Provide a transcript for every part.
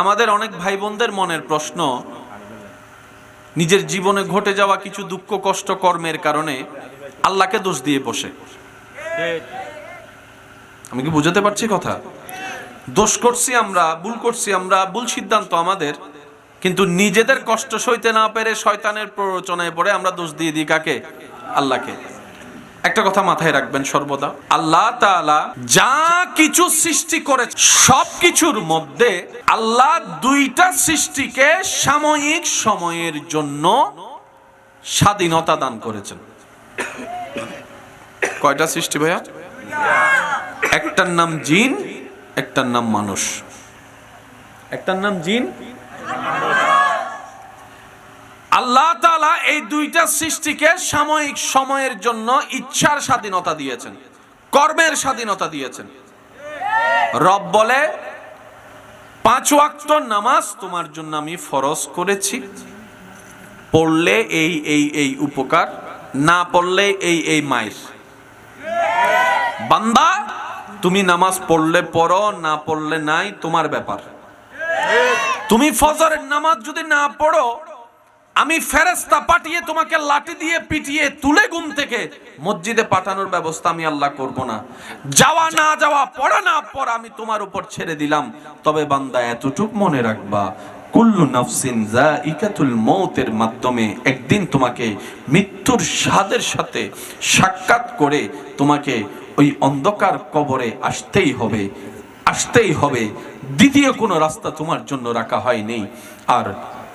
আমাদের অনেক ভাই বোনদের মনের প্রশ্ন, নিজের জীবনে ঘটে যাওয়া কিছু দুঃখ, কষ্ট, কর্মের কারণে আল্লাহকে দোষ দিয়ে বসে। আমি কি বুঝাতে পারছি কথা? দোষ করছি আমরা, ভুল করছি আমরা, ভুল সিদ্ধান্ত আমাদের, কিন্তু নিজেদের কষ্ট সইতে না পেরে শয়তানের প্ররোচনায় পড়ে আমরা দোষ দিয়ে দিই কাকে? আল্লাহকে। একটা কথা মাথায় রাখবেন সর্বদা। আল্লাহ যা কিছু সৃষ্টি করে সব কিছুর মধ্যে আল্লাহ দুইটা সৃষ্টিকে সাময়িক সময়ের জন্য স্বাধীনতা দান করেছেন। কয়টা সৃষ্টি ভাইয়া? একটার নাম জিন, একটার নাম মানুষ। একটার নাম জিন? আল্লাহ তালা এই দুইটা সৃষ্টিকে সাময়িক সময়ের জন্য ইচ্ছার স্বাধীনতা দিয়েছেন, কর্মের স্বাধীনতা দিয়েছেন। রব বলে, পাঁচ ওয়াক্ত নামাজ তোমার জন্য আমি ফরজ করেছি। পড়লে এই এই এই উপকার, না পড়লে এই এই মায়ের। বান্দা, তুমি নামাজ পড়লে পড়ো, না পড়লে নাই, তোমার ব্যাপার। তুমি ফজরের নামাজ যদি না পড়ো আমি ফেরেস্তা পাঠিয়ে তোমাকে লাঠি দিয়ে পিটিয়ে তুলে ঘুম থেকে মসজিদে পাঠানোর ব্যবস্থা আমি আল্লাহ করব না। যাওয়া না যাওয়া, পড়া না পড়া আমি তোমার উপর ছেড়ে দিলাম। তবে বান্দা, এতটুক মনে রাখবা, কুল্লু নাফসিন জাইকাতুল মৌতের মাধ্যমে একদিন তোমাকে মৃত্যুর স্বাদের সাথে সাক্ষাৎ করে তোমাকে ওই অন্ধকার কবরে আসতেই হবে আসতেই হবে। দ্বিতীয় কোনো রাস্তা তোমার জন্য রাখা হয়নি। আর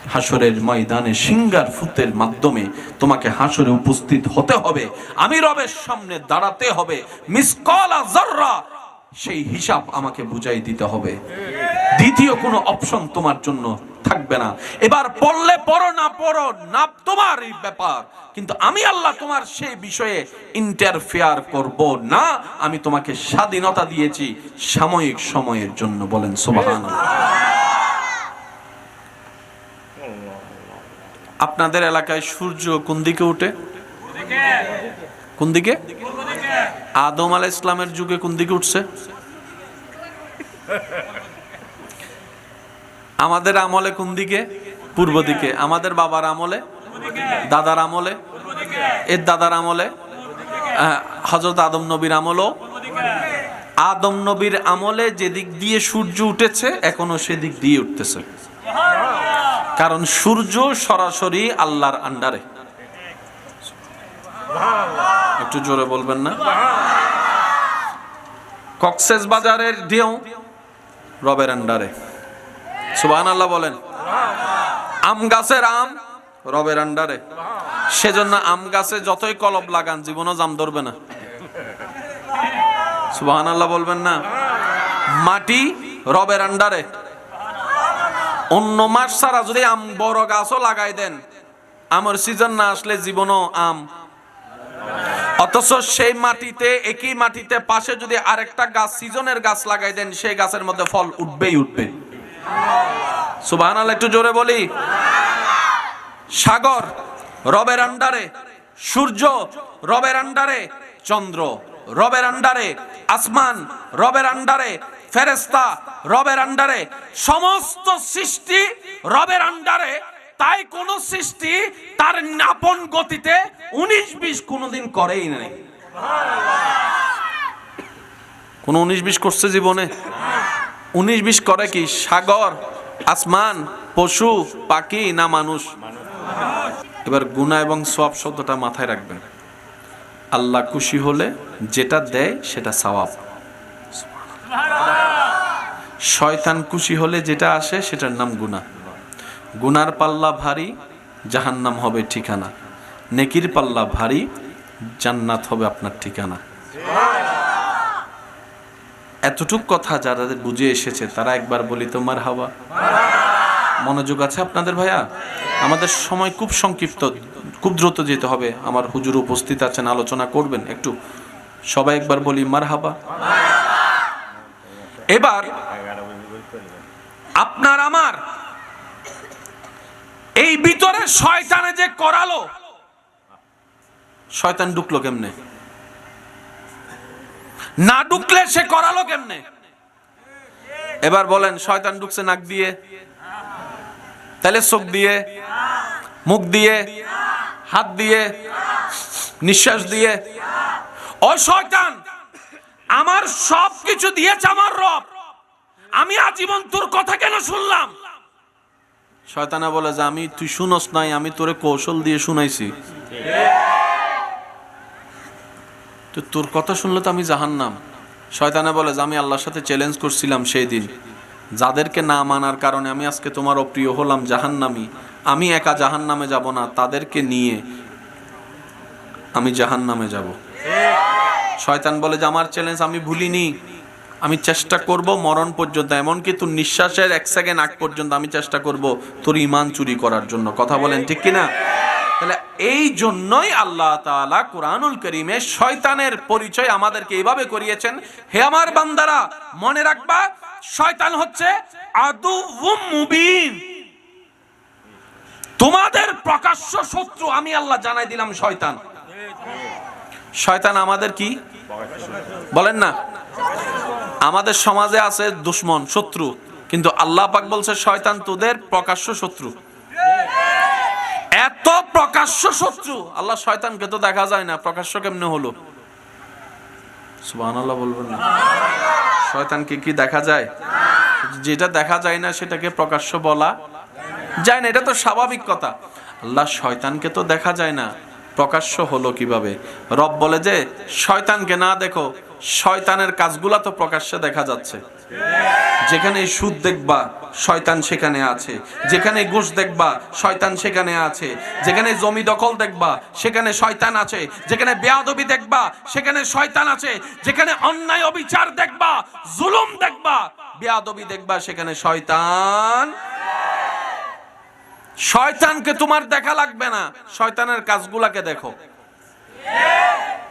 হাসরের ময়দানে সিঙ্গার ফুতের মাধ্যমে তোমাকে হাসরে উপস্থিত হতে হবে। আমি রবের সামনে দাঁড়াতে হবে। মিসকলা জাররা সেই হিসাব আমাকে বুঝাই দিতে হবে। দ্বিতীয় কোনো অপশন তোমার জন্য থাকবে না। এবার পড়লে পড়ো না পড়ো না তোমার এই ব্যাপার। কিন্তু আমি আল্লাহ তোমার সেই বিষয়ে ইন্টারফেয়ার করব না। আমি তোমাকে স্বাধীনতা দিয়েছি সাময়িক সময়ের জন্য বলেন সুবহান আপনাদের এলাকায় সূর্য কোন দিকে উঠে? কোন দিকে? আদম আলাহ ইসলামের যুগে কোন দিকে উঠছে? আমাদের আমলে কোন দিকে? পূর্ব দিকে। আমাদের বাবার আমলে? দাদার আমলে? এর দাদার আমলে? হজরত আদম নবীর আমলও? আদম নবীর আমলে যেদিক দিয়ে সূর্য উঠেছে, এখনও সেদিক দিয়ে উঠতেছে। কারণ সূর্য সরাসরি আল্লাহর আন্ডারে। একটু জোরে বলবেন না? কক্সেস বাজারের ঢেউ রবের আন্ডারে। সুবাহ আল্লাহ বলেন আম গাছের আম রবের আন্ডারে। সেজন্য আম গাছে যতই কলব লাগান জীবনও জাম ধরবে না। সুবাহ আল্লাহ বলবেন না? মাটি রবের আন্ডারে। অন্য মাস ছাড়া যদি আম বড় গাছও লাগাই দেন, আমার সিজন না আসলে জীবনও আম। অথচ সেই মাটিতে, একই মাটিতে পাশে যদি আরেকটা গাছ সিজনের গাছ লাগাই দেন, সেই গাছের মধ্যে ফল উঠবেই উঠবে। সুবাহ একটু জোরে বলি। সাগর, রবের আন্ডারে। সূর্য, রবের আন্ডারে। চন্দ্র, রবের আন্ডারে। আসমান, রবের আন্ডারে। ফেরেস্তা রবের আন্ডারে, সমস্ত সৃষ্টি রবের আন্ডারে, তাই কোন সৃষ্টি তার নাপন গতিতে উনিশ বিশ কোনোদিন করেই নাই। কোন উনিশ বিশ করছে জীবনে? উনিশ বিশ করে কি? সাগর, আসমান, পশু, পাখি না মানুষ? এবার গুণা এবং সব শব্দটা মাথায় রাখবেন। আল্লাহ খুশি হলে যেটা দেয় সেটা সওয়াব। শয়তান খুশি হলে যেটা আসে সেটার নাম গুণা গুনার পাল্লা ভারী, জাহান্নাম হবে ঠিকানা। নেকির পাল্লা ভারী, জান্নাত হবে আপনার ঠিকানা। এতটুক কথা যারা বুঝে এসেছে, তারা একবার বলি তোমার হাওয়া। মনোযোগ আছে আপনাদের ভাইয়া? আমাদের সময় খুব সংক্ষিপ্ত, খুব দ্রুত যেতে হবে। আমার হুজুর উপস্থিত আছেন, আলোচনা করবেন একটু। সবাই একবার বলি মার হাবা এবার আপনার আমার। এই ভিতরে শয়তানে যে করালো, শয়তান ঢুকলো কেমনে? না ঢুকলে সে করালো কেমনে? এবার বলেন, শয়তান ঢুকছে নাক দিয়ে, তাহলে চোখ দিয়ে, মুখ দিয়ে, হাত দিয়ে, নিঃশ্বাস দিয়ে। ও শয়তান, আমার সব কিছু দিয়েছে আমার রব। আমি আজীবন তোর কথা কেন শুনলাম? শয়তানা বলে যে আমি, তুই শুনস নাই, আমি তোরে কৌশল দিয়ে শুনাইছি। তো তোর কথা শুনলে তো আমি জাহান্নাম। শয়তানা বলে যে আমি আল্লাহর সাথে চ্যালেঞ্জ করছিলাম সেই দিন। যাদেরকে না মানার কারণে আমি আজকে তোমার অপ্রিয় হলাম জাহান্নামি। আমি একা জাহান্নামে যাব না, তাদেরকে নিয়ে আমি জাহান্নামে যাব। শয়তান বলে যে আমার চ্যালেঞ্জ আমি ভুলিনি। আমি চেষ্টা করব মরণ পর্যন্ত, এমনকি তোর নিঃশ্বাসের এক সেকেন্ড আগ পর্যন্ত আমি চেষ্টা করব তোর ইমান চুরি করার জন্য। কথা বলেন ঠিক কিনা? তাহলে এই জন্যই আল্লাহ তাআলা কোরআনুল করিমে শয়তানের পরিচয় আমাদেরকে এইভাবে করিয়েছেন, হে আমার বান্দারা, মনে রাখবা, শয়তান হচ্ছে আদু মুবিন। তোমাদের প্রকাশ্য শত্রু, আমি আল্লাহ জানাই দিলাম শয়তান। শয়তান আমাদের কি? বলেন না। আমাদের সমাজে আছে দুশ্মন, শত্রু। কিন্তু আল্লাহ পাক বলছে, শয়তান তোদের প্রকাশ্য শত্রু। এত প্রকাশ্য শত্রু। আল্লাহ শয়তানকে তো দেখা যায় না, প্রকাশ্য কেমনে হলো? সুবহানাল্লাহ বলবেন না। শয়তানকে কি দেখা যায়? যেটা দেখা যায় না, সেটাকে প্রকাশ্য বলা যায় না। এটা তো স্বাভাবিক কথা। আল্লাহ শয়তানকে তো দেখা যায় না, প্রকাশ্য হলো কীভাবে? রব বলে যে, শয়তানকে না দেখো শয়তানের কাজগুলা তো প্রকাশ্যে দেখা যাচ্ছে। যেখানে সুদ দেখবা, শয়তান সেখানে আছে। যেখানে ঘুষ দেখবা, শয়তান সেখানে আছে। যেখানে জমি দখল দেখবা, সেখানে শয়তান আছে। যেখানে বেয়াদবি দেখবা, সেখানে শয়তান আছে। যেখানে অন্যায় অবিচার দেখবা, জুলুম দেখবা, বেয়াদবি দেখবা, সেখানে শয়তান। শয়তানকে তোমার দেখা লাগবে না। শয়তানের কাজগুলাকে দেখো।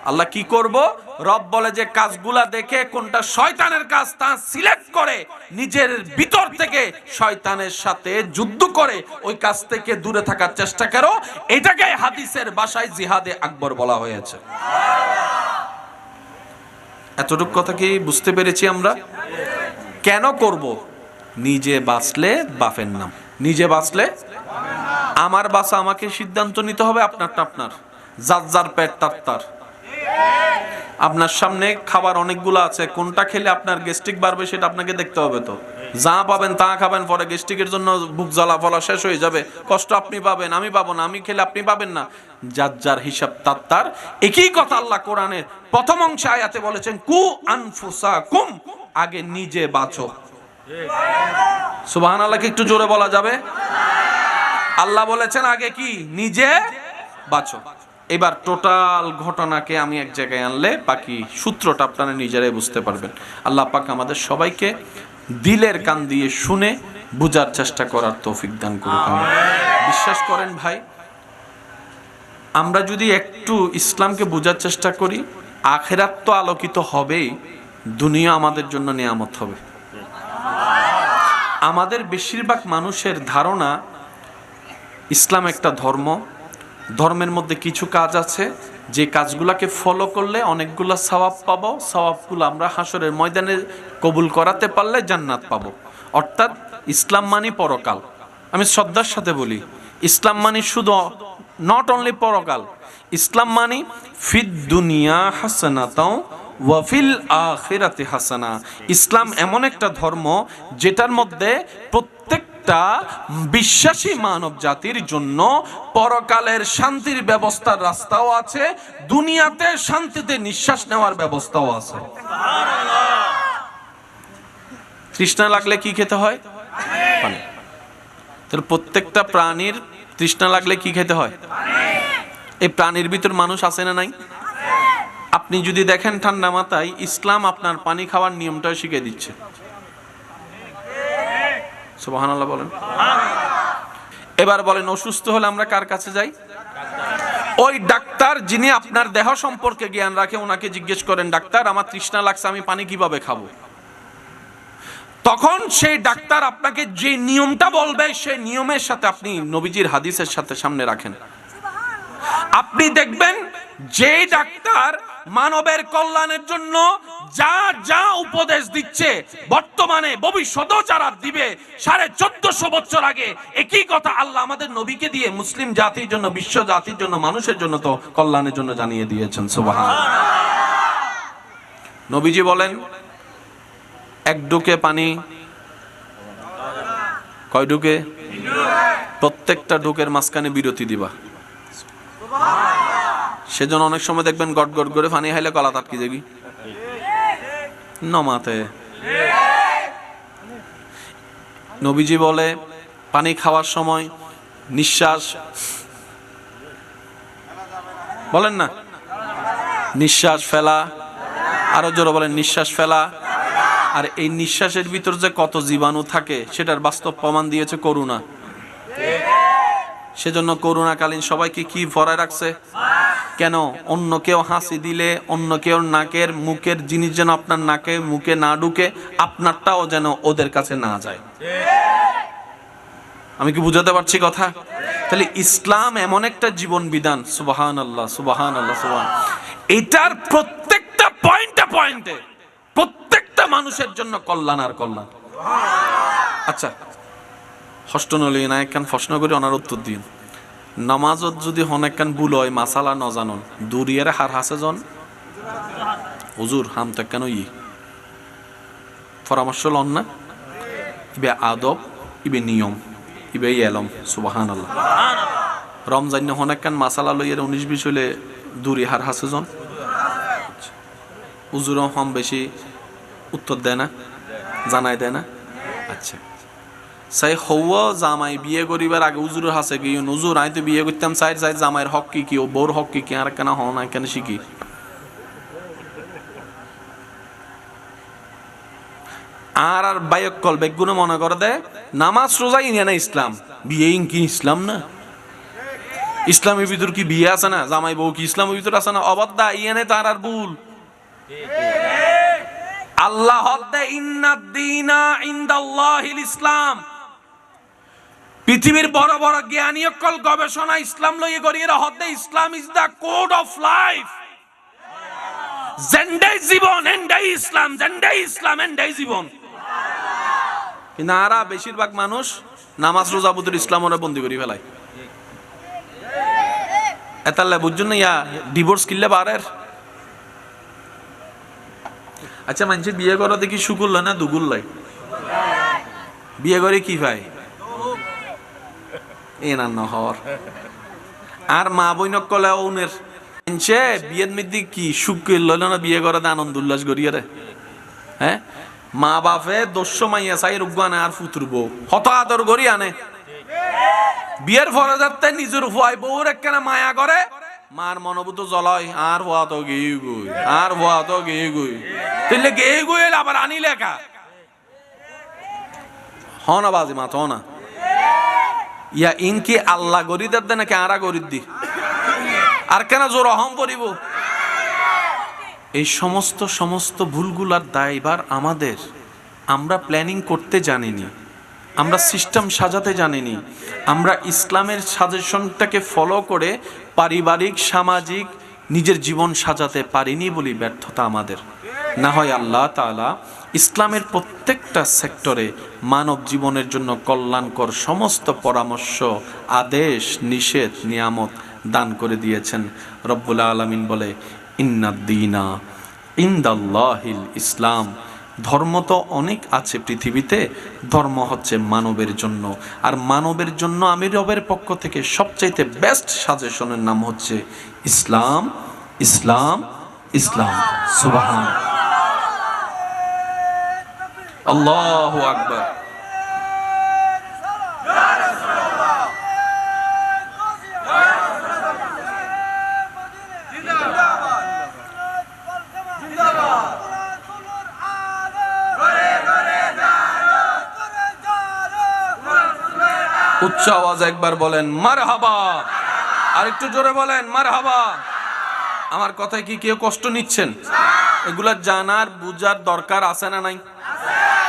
আল্লাহ কি করব? রব বলে যে কাজগুলা দেখে কোনটা শয়তানের কাজ তা সিলেক্ট করে নিজের ভিতর থেকে শয়তানের সাথে যুদ্ধ করে ওই কাজ থেকে দূরে থাকার চেষ্টা করো। এটাকে হাদিসের বাসায় জিহাদে আকবর বলা হয়েছে। এতটুকু কথা কি বুঝতে পেরেছি আমরা? কেন করব? নিজে বাঁচলে বাফের নাম। নিজে বাঁচলে আমার বাসা আমাকে সিদ্ধান্ত নিতে হবে, আপনারটা আপনার। যার যার পেট তার তার। আপনার সামনে খাবার অনেকগুলো আছে, কোনটা খেলে আপনার গেস্ট্রিক বাড়বে সেটা আপনাকে দেখতে হবে তো। যা পাবেন তা খাবেন, পরে গেস্ট্রিকের জন্য বুক জ্বালা ফলা শেষ হয়ে যাবে। কষ্ট আপনি পাবেন, আমি পাবো না, আমি খেলে আপনি পাবেন না। যার যার হিসাব তার তার। একই কথা আল্লাহ কোরআনের প্রথম অংশে আয়াতে বলেছেন, কু আনফুসা কুম আগে নিজে বাঁচো। সুবাহান আল্লাহকে একটু জোরে বলা যাবে? আল্লাহ বলেছেন, আগে কি? নিজে বাঁচো। এবার টোটাল ঘটনাকে আমি এক জায়গায় আনলে বাকি সূত্রটা আপনারা নিজেরাই বুঝতে পারবেন। আল্লাহ পাক আমাদের সবাইকে দিলের কান দিয়ে শুনে বুঝার চেষ্টা করার তৌফিক দান করুক। আমিন। বিশ্বাস করেন ভাই, আমরা যদি একটু ইসলামকে বোঝার চেষ্টা করি, আখেরাত তো আলোকিত হবেই, দুনিয়া আমাদের জন্য নিয়ামত হবে। আমাদের বেশিরভাগ মানুষের ধারণা ইসলাম একটা ধর্ম ধর্মের মধ্যে কিছু কাজ আছে, যে কাজগুলাকে ফলো করলে অনেকগুলো সওয়াব পাবো, সওয়াবগুলো আমরা হাসরের ময়দানে কবুল করাতে পারলে জান্নাত পাবো। অর্থাৎ ইসলাম মানি পরকাল। আমি শ্রদ্ধার সাথে বলি, ইসলাম মানি শুধু নট অনলি পরকাল, ইসলাম মানি ফিদ দুনিয়া হাসানাতাও ওয়াফিল আখিরাতে হাসানা। ইসলাম এমন একটা ধর্ম যেটার মধ্যে প্রত্যেকটা বিশ্বাসী মানব জাতির জন্য পরকালের শান্তির ব্যবস্থার রাস্তাও আছে, দুনিয়াতে শান্তিতে নিঃশ্বাস নেওয়ার ব্যবস্থাও আছে। তৃষ্ণা লাগলে কি খেতে হয়? তাহলে প্রত্যেকটা প্রাণীর তৃষ্ণা লাগলে কি খেতে হয়? এই প্রাণীর ভিতর মানুষ আছে না নাই? আপনি যদি দেখেন ঠান্ডা মাথায়, ইসলাম আপনার পানি খাওয়ার নিয়মটা শিখে দিচ্ছে। বলেন। এবার বলেন, অসুস্থ হলে আমরা কার কাছে যাই? ওই ডাক্তার যিনি আপনার দেহ সম্পর্কে জ্ঞান রাখে, ওনাকে জিজ্ঞেস করেন, ডাক্তার, আমার তৃষ্ণা লাগছে, আমি পানি কীভাবে খাব? তখন সেই ডাক্তার আপনাকে যে নিয়মটা বলবে, সেই নিয়মের সাথে আপনি নবীজির হাদিসের সাথে সামনে রাখেন। আপনি দেখবেন যে ডাক্তার মানবের কল্যাণের জন্য যা যা উপদেশ দিচ্ছে, বর্তমানে, ভবিষ্যতেও যারা দিবে, সাড়ে চোদ্দশো বছর আগে একই কথা আল্লাহ আমাদের নবীকে দিয়ে মুসলিম জাতির জন্য, বিশ্ব জাতির জন্য, মানুষের জন্য তো কল্যাণের জন্য জানিয়ে দিয়েছেন সুবাহ নবীজি বলেন, এক ডুকে পানি, কয় ডুকে প্রত্যেকটা ডুকের মাঝখানে বিরতি দিবা। সেজন্য অনেক সময় দেখবেন গট গট করে পানি হাইলে কলা তাটকি যাবি। নমাতে। নবীজি বলে, পানি খাওয়ার সময় নিঃশ্বাস। বলেন না? নিঃশ্বাস ফেলা। আরও জোরে বলেন, নিঃশ্বাস ফেলা। আর এই নিঃশ্বাসের ভিতর যে কত জীবাণু থাকে, সেটার বাস্তব প্রমাণ দিয়েছে করুণা। সেজন্য করুণাকালীন সবাইকে কি ভরায় রাখছে? কেন? অন্য কেউ হাসি দিলে, অন্য কেউ নাকের, মুখের জিনিস যেন আপনার নাকে, মুখে না ঢুকে, আপনারটাও যেন ওদের কাছে না যায়। আমি কি বুঝাতে পারছি কথা? তাহলে ইসলাম এমন একটা জীবন বিধান। সুবাহান আল্লাহ সুবাহান। আল্লাহ সুবাহান এটার প্রত্যেকটা পয়েন্টে পয়েন্টে প্রত্যেকটা মানুষের জন্য কল্যাণ আর কল্যাণ। আচ্ছা হষ্ট নলি না একখান প্রশ্ন করে ওনার উত্তর দিন। নামাজত যদি হনেকখান ভুল হয়, মাসালা ন জানন দুরিয়ার হার হাসে জন? হুজুর, হাম তো কেন ই? পরামর্শ লন না? ইবে আদব, ইবে নিয়ম, ইবে এলম সুবাহান আল্লাহ রমজান হনেকখান মাসালা লইয়ের উনিশ বিশ হইলে দুরি হার হাসে জন? হুজুরও হম বেশি উত্তর দেয় না জানাই দেয় না? আচ্ছা। সাই হৌয়া জামাই বিয়ে করিবার আগে উজুর হাসে কি? নুজুর আই তো বিয়ে করতাম সাইড সাইড জামাইয়ের হক কি কি ও বোর হক কি কি আর কেন হন না কেন শিখি? আর আর বায়ক কল বেগুনে মনে করে দে, নামাজ রোজা ইনিয়া না ইসলাম। বিয়ে কি ইসলাম না? ইসলামের ভিতর কি বিয়ে আছে না? জামাই বউ কি ইসলামের ভিতর আছে না? অবাদ্দা ইয়ে তার আর ভুল। আল্লাহ ইন্নাদ্দিনা ইনদাল্লাহিল ইসলাম। পৃথিবীর বড় বড় জ্ঞানী অকল গবেষণা ইসলাম লইয়ে এরা হদ্দে Islam is the code of life জেন্ডাই জীবন, এন্ডাই ইসলাম জেন্ডাই ইসলাম, এন্ডাই জীবন। কিন্তু আরা বেশিরভাগ মানুষ নামাজ, রোজা বুতুর ইসলাম ওরা বন্দি করি ফেলায়। এতাল্লা বুঝছেন না, ইয়া ডিভোর্স কিনলে বারের? আচ্ছা মানুষের বিয়ে করা দেখি সুকুল না দুগুল লাই বিয়ে করে কি ভাই? এ না নহর। আর মা বইনক কলে ওনের মানুষে বিয়ের মধ্যে কি সুখ লইল না বিয়ে করাতে আনন্দ উল্লাস করিয়ে রে? হ্যাঁ? মা বাপে দস্য মাইয়া চাই রুগানে আর ফুতুর বউ হত আদর করি আনে। বিয়ের ফলে যাতে নিজের ফুয়াই বউর একখানে মায়া করে। মার মনোভূত জ্বলয়, আর হওয়া তো গেয়ে গুই, আর হওয়া তো গেয়ে গুই। তাহলে গেয়ে গুই আবার আনি লেখা হন বাজি মা, তো না। ইয়া ইনকি আল্লাহ গরিদের দে নাকি আরা গরিদ দি? আর কেন জোর অহম করিব এই সমস্ত সমস্ত ভুলগুলার দায়বার আমাদের। আমরা প্ল্যানিং করতে জানিনি। আমরা সিস্টেম সাজাতে জানিনি। আমরা ইসলামের সাজেশনটাকে ফলো করে পারিবারিক, সামাজিক, নিজের জীবন সাজাতে পারিনি বলি ব্যর্থতা আমাদের। না হয় আল্লাহ তাআলা ইসলামের প্রত্যেকটা সেক্টরে মানব জীবনের জন্য কল্যাণকর সমস্ত পরামর্শ, আদেশ, নিষেধ, নিয়ামত দান করে দিয়েছেন। রব্বুল আলমিন বলে ইন্নাদ্দিনা ইন্দাল্লাহিল ইসলাম। ধর্ম তো অনেক আছে পৃথিবীতে, ধর্ম হচ্ছে মানবের জন্য। আর মানবের জন্য আমি রবের পক্ষ থেকে সবচাইতে বেস্ট সাজেশনের নাম হচ্ছে ইসলাম ইসলাম ইসলাম। সুবাহান আল্লাহ আকবার। উচ্চ আওয়াজ একবার বলেন মার হাবা আর একটু জোরে বলেন মার হাবা আমার কথায় কি কেউ কষ্ট নিচ্ছেন? এগুলা জানার, বুঝার দরকার আছে না নাই?